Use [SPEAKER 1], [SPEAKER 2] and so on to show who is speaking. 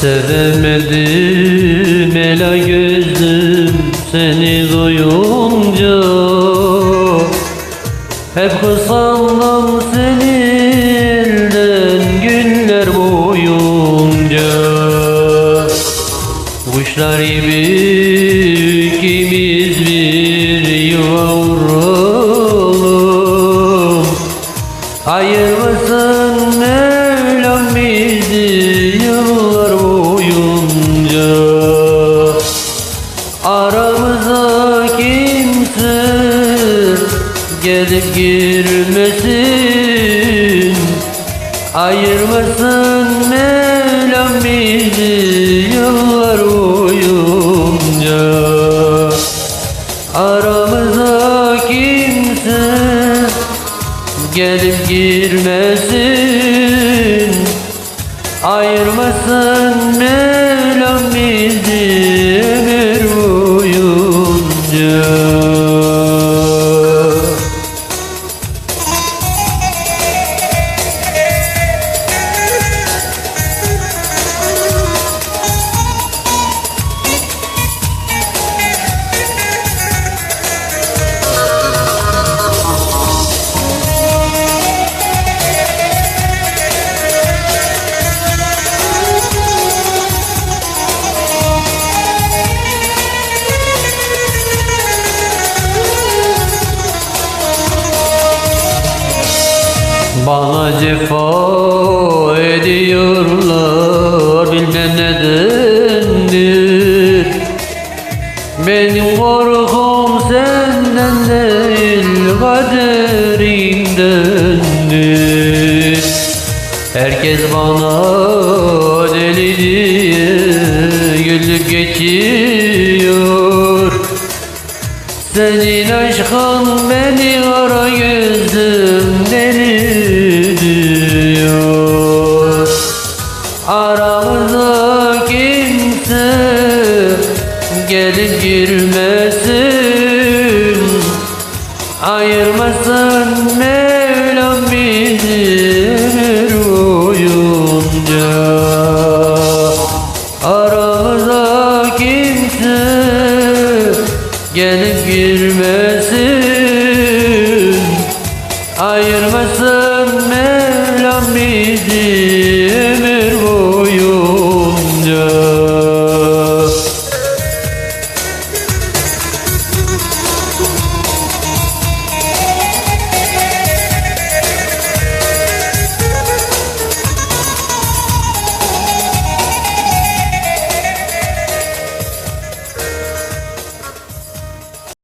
[SPEAKER 1] Sevemedim ela gözüm seni duyunca. Hep kısandım seni elden günler boyunca. Kuşlar gibi ikimiz Ayırmasın Mevlam bizi yıllar boyunca. Aramıza kimse gelip girmesin. Ayırmasın Mevlam bizi yıllar boyunca gelip girmesin. Ayırmasın Mevlam Bana cefa ediyorlar bilmem nedendir. Benim korkum senden değil kaderindendir. Herkes bana deli diye gülüp geçiyor. Senin aşkın beni ara gözüm deli gelip girmesin. Ayırmasın Mevlam bizi ömür boyunca Aramıza kimse gelip girmesin. Ayırmasın Mevlam bizi